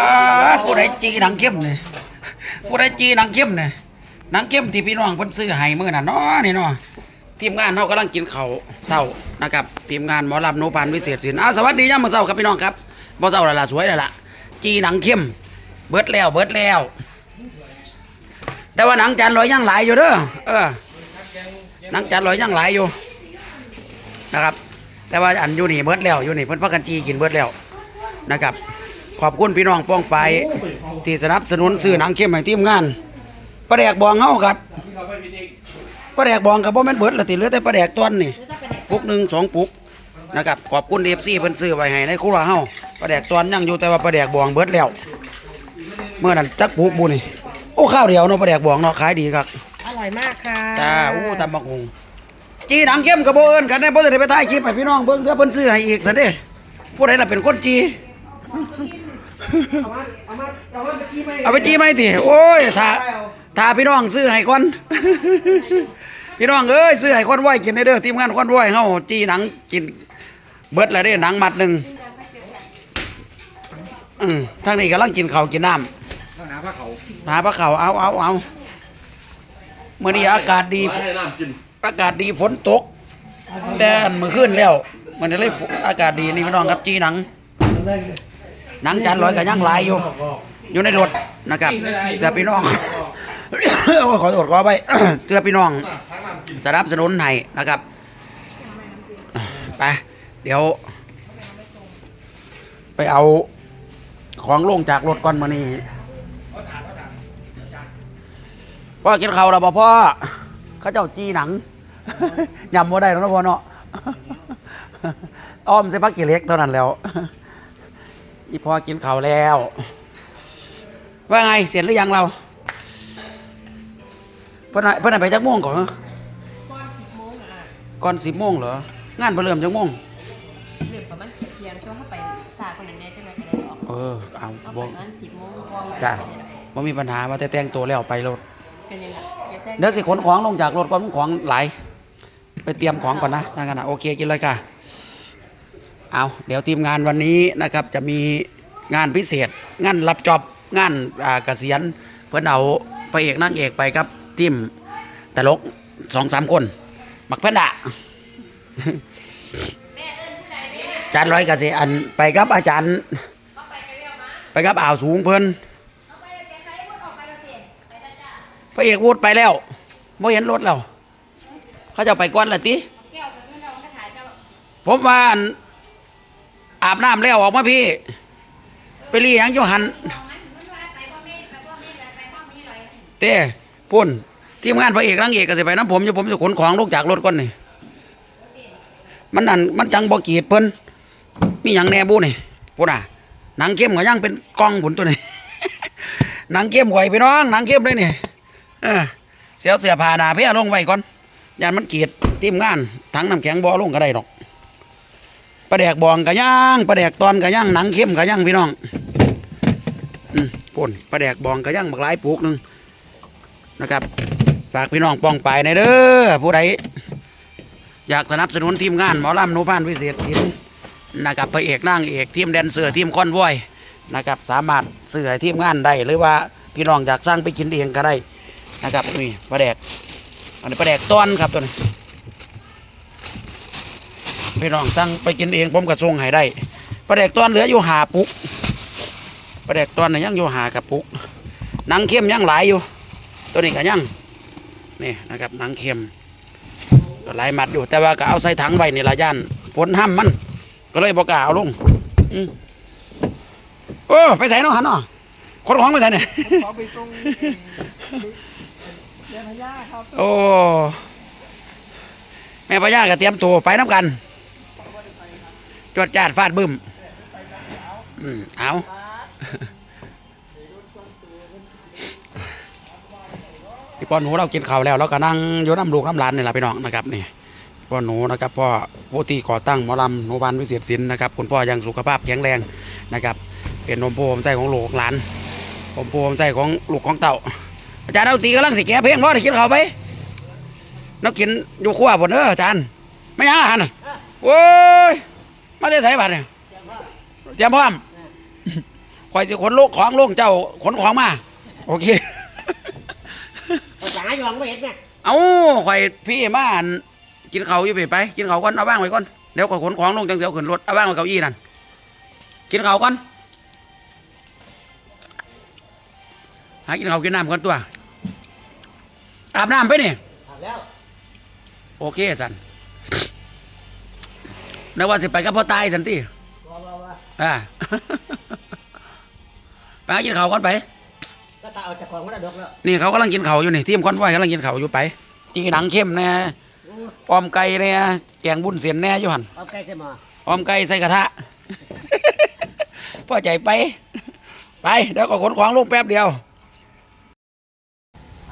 ป้าดผู้ใดจีหนังเข้มเนี่ยผู้ใดจีหนังเข้มเนี่ยหนังเข้มที่พี่น้องเพิ่นซื้อให้มื้อน่ะเนาะนี่เนาะทีมงานเฮากำลังกินข้าวเช้านะครับทีมงานหมอลำโนพันวิเศษศิลป์อ่าสวัสดียามมื้อเช้าครับพี่น้องครับบ่เช้าแล้วล่ะสวยแล้วล่ะจีหนังเข้มเบิดแล้วเบิดแล้ว แต่ว่าหนังจานลอยยังหลายอยู่เด้อเออหนังจานลอยยังหลายอยู่นะครับ แต่ว่าอันอยู่นี่เบิดแล้วอยู่นี่เพิ่นพักกันจีกินเบิดแล้วนะครับ ขอบคุณพี่น้องป้องไปที่สนับสนุนซื้อหนังเข้มให้ทีมงานปลาแดกบองเฮาครับปลาแดกบองกับบ่แม่นเบิดละติเหลือแต่ปลาแดกต้นนี่ปุกหนึ่งสองปุกนะครับขอบคุณเอฟซีเพิ่นซื้อไว้ให้ในครัวเฮาปลาแดกต้นยังอยู่แต่ว่าปลาแดกบองเบิดแล้ว เมื่อนั้นจักปุกบุนี่โอ้ข้าวเดียวเนาะปลาแดกบองเนาะขายดีครับอร่อยมากค่ะจ้าอู้ตำบักหงจีหนังเข้มกับโบเอิญกันได้บ่ได้ไปถ่ายคลิปให้พี่น้องเบิ่งเด้อเพิ่นซื้อให้อีกซะเด้ผู้ใดล่ะเป็นคนจี เอาไปจี้ไหมติโอ้ยถ้าถ้าพี่น้องซื้อให้ก่อน พี่น้องเอ้ยซื้อให้คนไหวกินได้เด้อทีมงานคนไหวเฮาจี้หนังกิน เบิดแล้วเด้หนังมัดหนึ่งอืมทางนี้กำลังกินข้าวกินน้ำหาพระเขาหาพระเขาเอาเอาเอามื้อนี้อากาศดี ให้น้ำกินอากาศดีฝนตก แต่เมื่อคืนแล้ว มันเลยอากาศดีนี่พี่น้องครับจีหนัง หนังจานลอยกับย่างลายอยู่ อยู่ในรถนะครับแต่พี่น้องโอ้ยขอโทษขอไปเตือพี่น้องสนับสนุนให้นะครับไปเดี๋ยว ไปเอาของลงจากรถก่อนมานี่พ่อกินข้าวแล้วบ่พ่อเขาเจ้าจีหนังยำบ่ได้แล้วนะพ่อเนาะอ้อมใส่พักกี่เล็กเท่านั้นแล้ว อีพอกินข้าวแล้ว ว่าไงเสร็จหรือยังเราเพื่อนเพื่อนไปจักโมงก่อนเหรอก่อนสิบโมงเหรอ งานเพิ่นเริ่มจักโมงเรื่องประมาณเที่ยงช่วงเข้าไปสาคนอย่างนี้จะมาจะได้ออกเออเอาเอาบ่ประมาณสิบโมงจ้าบ่มีปัญหาว่าแต่แต่งตัวแล้วไปรถเป็นยังไงเดี๋ยวสิขนของลงจากรถก่อนมันของหลายไปเตรียมของก่อนนะทางกันนะโอเคกินเลยค่ะ เอาเดี๋ยวทีมงานวันนี้นะครับจะมีงานพิเศษ งานรับจอบงานอ่าเกษียณเพื่อนเอาพระเอกนางเอกไปครับทีมตลกสองสามคนบักแพนดาอาจารย์ร้อยเกษียณไปครับอาจารย์ ไปครับอ่าวสูงเพิ่นพระเอกวูดไปแล้วไม่เห็นรถแล้วเขาจะไปก้อนละติผมว่าอัน อาบน้ำแล้วออกมาพี่ ไปรีหยังอยู่หันเต้พุ่นทีมงานพระเอกนางเอกก็สิไปน้ำผมอยู่ผมจะขนของลงจากรถก่อนนี่มันอันมันจังบ่กีดเพิ่นมีหยังแหน่บุนี่พุ่นอะหนังเข้มก็ยังเป็นกล้องผุนตัวนี้ หนังเข้มข่อยพี่น้องหนังเข้มเลยนี่เออเสียวเสียผ่าหนาเพี้ยลงไว้ก่อนยานมันกีดทีมงานถังน้ำแข็งบ่อลงก็ได้ดอก ปลาแดกบองกะย่างปลาแดกตอนกะย่างหนังเข้มกะย่างพี่น้องอืมป่นปลาแดกบองกะย่างบักหลายปลูกหนึ่งนะครับฝากพี่น้องป้องไปในเด้อผู้ใดอยากสนับสนุนทีมงานหมอลำนุพานวิเศษศิลป์นะครับพระเอกนางเอกทีมแดนเซอร์ทีมคอนวอยนะครับสามารถซื้อทีมงานได้หรือว่าพี่น้องอยากสร้างไปกินเองก็ได้นะครับนี่ปลาแดกอันนี้ปลาแดกต้อนครับตัวนี้ พี่น้องสั่งไปกินเองผมก็ส่งให้ได้ปลาแดกตอนเหลืออยู่หาปุกปลาแดกตอนน่ะยังอยู่หากับปุกหนังเข้มยังหลายอยู่ ตัวนี้ก็ยังนี่นะครับหนังเข้มก็หลายมัดอยู่แต่ว่าก็เอาใส่ถังไว้ในละย่านฝนห้ามมัน ก็เลยบอกกล้าเอาลงโอ้ไปใส่เนาะหันเนาะคนของไปใส่เนี่ยขอไปตรียนพญาครับโอ้แม่พญาก็เตรียมตัวไปน้ำกัน จวดจาดฟาดบึ้มอืมเอาพี่ป้อนหนูเรากินข้าวแล้วเราก็นั่งอยู่น้ำลูกน้ำหลานนี่แหละพี่น้องนะครับนี่พี่ปอนหนูนะครับพ่อผู้ที่ก่อตั้งหมอลำหนูพันวิเศษศิลป์นะครับคุณพ่อยังสุขภาพแข็งแรงนะครับ เป็นนมโพมไส้ของลูกของหลานนมโพมไส้ของลูกของเต่า อาจารย์เอาตีกำลังสิแก้เพลงพ่อได้กินข้าวไปนักกินอยู่ครัวบนเด้ออาจารย์ไม่ยังอาหารน่ะโว้ย มาได้ใส่บัตรเนี่ยเตรียมพร้อมคอยสิขนลูกของลงเจ้าขนของมา โอเคภาษาหยองไม่เห็นไงเอาข่อยพี่มาอั่นกินเขาวอยู่ไปไป กินเขาวก่อนเอาว่างไว้ก่อนเดี๋ยวข่อยขนของลงจังเสียวขึ้นรถเอาว่างไว้เก้าอี้นั่นกินเขาวก่อนหากินเขาวกินน้ำก่อนตัวอาบน้ำไปนี่ถามแล้วโอเคสัน นึกว่าสิไปกับพ่อตายสันติว่าว่าว่าอ่าไปหากินเขาวก่อนไปก็ตาเอาจากของมรดกแล้วนี่เขากำลังกินเขาวอยู่นี่ทีมคอนไว้กำลังกินเขาวอยู่ไปจีหนังเข้มแน่ออมไก่แน่แกงบุญเสียนแน่อยู่หันเอาใกล้ใช่ไหมออมไก่ใส่กระทะ พ่อใจไป ไปเดี๋ยวก็ขนของลงแป๊บเดียว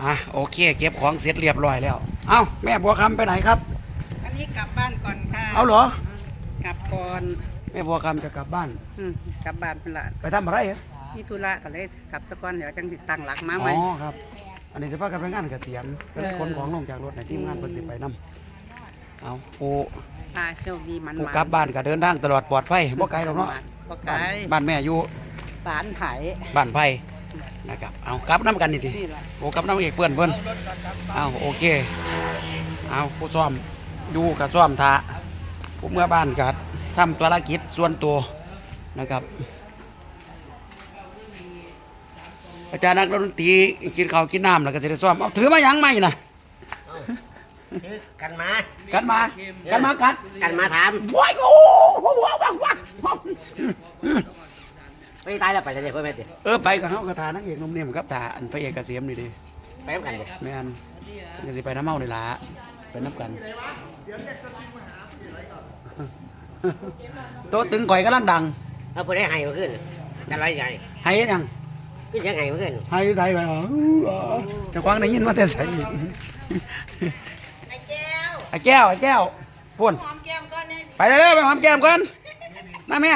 อะโอเค เก็บของเสร็จเรียบร้อยแล้ว เอ้าแม่บัวคำไปไหนครับ อันนี้กลับบ้านก่อนค่ะ เอาเหรอ กลับก่อนแม่บัวคำจะกลับบ้าน อืมกลับบ้านเป็นละไปทำอะไรเหรอมีธุระก็เลยกลับตะก่อนเดี๋ยวจังติดตั้งหลักมาอ๋ใหม่อครับ อันนี้จะพากันไปงานเกษียณก็เลยขนของลงจากรถในทีมงานเพิ่นสิไปนํเอาโอ้ป้าโชคดีมันผู้กลับบ้านก็เดินทางตลอดปลอดภัยบ่ไกลหรอกเนาะบ่ไกลบ้านแม่อยู่บ้านไผ่บ้านไผ่นะครับ เอากลับน้ำกันนี่ทีนี่ล่ะโอ้กลับน้ำเอกเพื่อนเพื่อนเอาโอเค เอาผู้ซ่อมดูกับซ่อมทา ผู้เมื่อบ้านกัทำภารกิจส่วนตัวนะครับ อาจารย์นักดนตรีกินข้าวกินน้ำแล้วก็จะได้ซ่อมเอาถือมาหยังไม่นะซื้อกันมากันมากันมากัดกันมาถามว้ายโอ้โหว้าวว้าวว้าวว้าวไม่ตายแล้วไปจะได้เพื่อนแม่ติเออไปกับเขากระทานักเอกหนุ่มนิ่มครับทาอันพระเอกเกษมนี่ดิไปน้ำกันเลยแม่นเพิ่นก็สิไปน้ำเมานี่ล่ะ ไปน้ำกันโต๊ะตึงข่อยกำลังดังเอาผู้ได้ให้มาขึ้นจะไรใหญ่ให้ยังขึ้นยังไงมาขึ้นให้ใส่ไปอ๋อเจะคว้างได้ยินมาแต่ใส่อีกไอ้แก้วไอ้แก้วไอ้แก้วพ่นหอมแก้มก่อนเนี่ยไปเลยไปหอมแก้มกันน้าแม่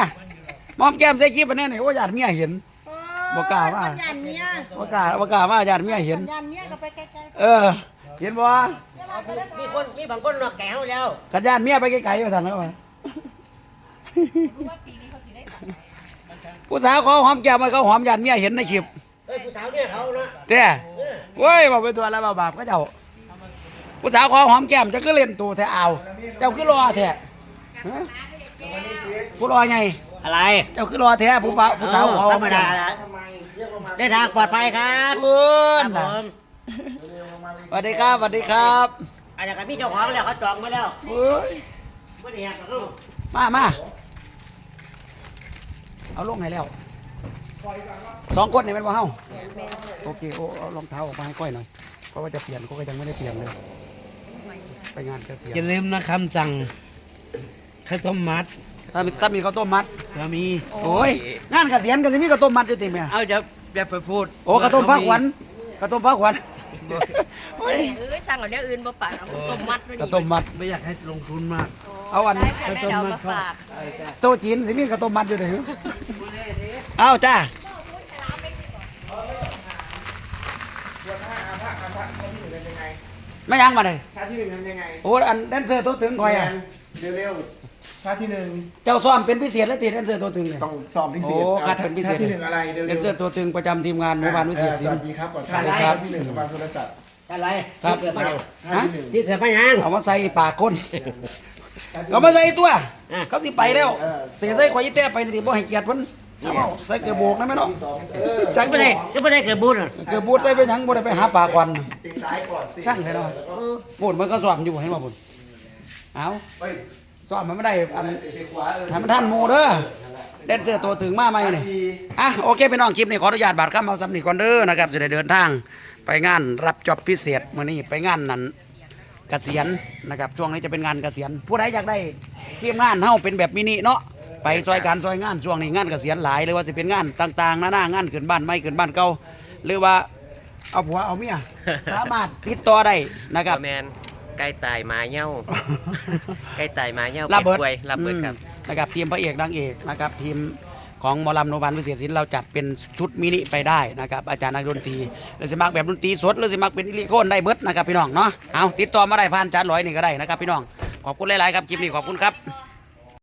หอมแก้มใส่คลิปอันนี้นี่โอ้ยญาติเมียเห็นบ่กล้าว่ายันเมียว่ากล้าว่ากล้ามาญาติเมียเห็นยันเมียก็ไปไกลเออ เห็นบ่มีคนมีบางคนนอกแก้วแล้วกัญญาติเมียไปไกลๆไปสั่นแล้วไปผู้สาวเขาหอมแก้มมาเขาหอมญาติเมียเห็นในคลิปเอ้ยผู้สาวเนี่ยเขาเนาะเต้เว้ยบอกไปตัวแล้วบาปก็เจ้าผู้สาวขอหอมแก้มจะก็เล่นตัวแท้เอา เจ้าคือรอแท้ฮะผู้รอไงอะไร เจ้าคือรอแท้ผู้บ่าวผู้สาวขอหธอรมรมแก้ดามละได้ทางปลอดภัยครับเอิ้นครัน่ะบผมส วัสดีครับสวัสดีครับอันนี้ก็มีเจ้าของแล้วเขาจองมาแล้วเฮ้ยไม่ได้อยากเขามามาเอาลงให้แล้วสองคนนี่เป็นว่าเฮาโอเคโอ้เอารองเท้าออกมาให้ก้อยหน่อยเพราะว่าจะเปลี่ยนก็ยังไม่ได้เปลี่ยนเลย ไปงานเกษียณอย่าลืมนะคำสั่งข้าวต้มมัดถ้ามีถ้ามีข้าวต้มมัดเรามีโอ้ยงานเกษียณก็สิมีข้าวต้มมัดอยู่ติแม่เอาจะอย่าไปพูดโอ้ข้าวต้มพักหวันข้าวต้มพักหวันโอ้ย เอ้ยสั่งเอาเนี้ยอื่นมาฝากเอาต้มมัดไว้ข้าวนี่ต้มมัด ไม่อยากให้ลงทุนมากเอาอันได้ค่ะแม่เดี๋ยวเอามาฝากโต๊ะจีนสิมีข้าวต้มมัดอยู่เด้อเอาจ้าไม่ยังมาเลยชาติที่หนึ่งทำยังไงโอ้อันแดนเซอร์ตัวตึงคอยอะเร็วๆ ชาติที่หนึ่งเจ้าซ้อมเป็นพิเศษแล้วติแดนเซอร์ตัวตึงเนี่ย ต้องซ้อมพิเศษโอ้คัดเป็นพิเศษชาติที่หนึ่งอะไรเร็วแดนเซอร์ตัวตึงประจำทีมงานหมู่บ้านวิเศษศิลสวัป์สดีครับก่อนสวัสดีชาครับติที่หนึ่งกับบางโทรศัพท์อะไรครับ ที่เกิดมายังชาติที่หนึ่ง ที่เกิดมายัง เอามาใส่ปากคนเอามาใส่ตัว อะ เขาสิไปแล้วเสียใส่ข่อยอีแต้ไปนี่ติบ่ให้เกียรติเพิ่นเอาใส่เกลือโบกนะแม่เนาะจังไม่ได้ก็ไม่ได้เกิดบุญหรอกเกลือบูดใส่ไปหยังบ่ได้ไปหาปลาควันปีกซ้ายก่อนสิช่างใช่เนาะพูดมันก็สอบอยู่ให้มาบุญเอา เฮ้ย สอบมันไม่ได้อันทำท่านมูเด้อแดนเซอร์ตัวถึงมาไหมนี่อะโอเคพี่น้องคลิปนี้ขออนุญาตบาดคำเอาสำนีก่อนเด้อนะครับจะได้เดินทางไปงานรับจอบพิเศษมื้อนี้ไปงานนั้นเกษียณนะครับช่วงนี้จะเป็นงานเกษียณผู้ใดอยากได้ทีมงานเฮาเป็นแบบมินิเนาะไปซอยการซอยงานช่วงนี้งานเกษียณหลายเลยว่าสิเป็นงานต่างๆหน้าหน้างานขึ้นบ้านไม่ขึ้นบ้านเก่าหรือว่าเอาผัวเอาเมียสามารถติดต่อได้นะครับ ใกล้ตายหมาเห่าใกล้ตายหมาเห่าระเบิดป็นป่วยระเบิดครับ อืมนะครับทีมพระเอกนางเอกนะครับทีมของหมอลำโนบันวิเศษศิลป์เราจัดเป็นชุดมินิไปได้นะครับอาจารย์นักดนตรีหรือสิมักแบบดนตรีสดหรือสิมักเป็นอิเล็กโทรนได้เบิดนะครับพี่น้องเนาะเอาติดต่อมาได้ผ่านจานร้อยนี่ก็ได้นะครับพี่น้องขอบคุณหลายๆครับคลิปนี้ขอบคุณครับ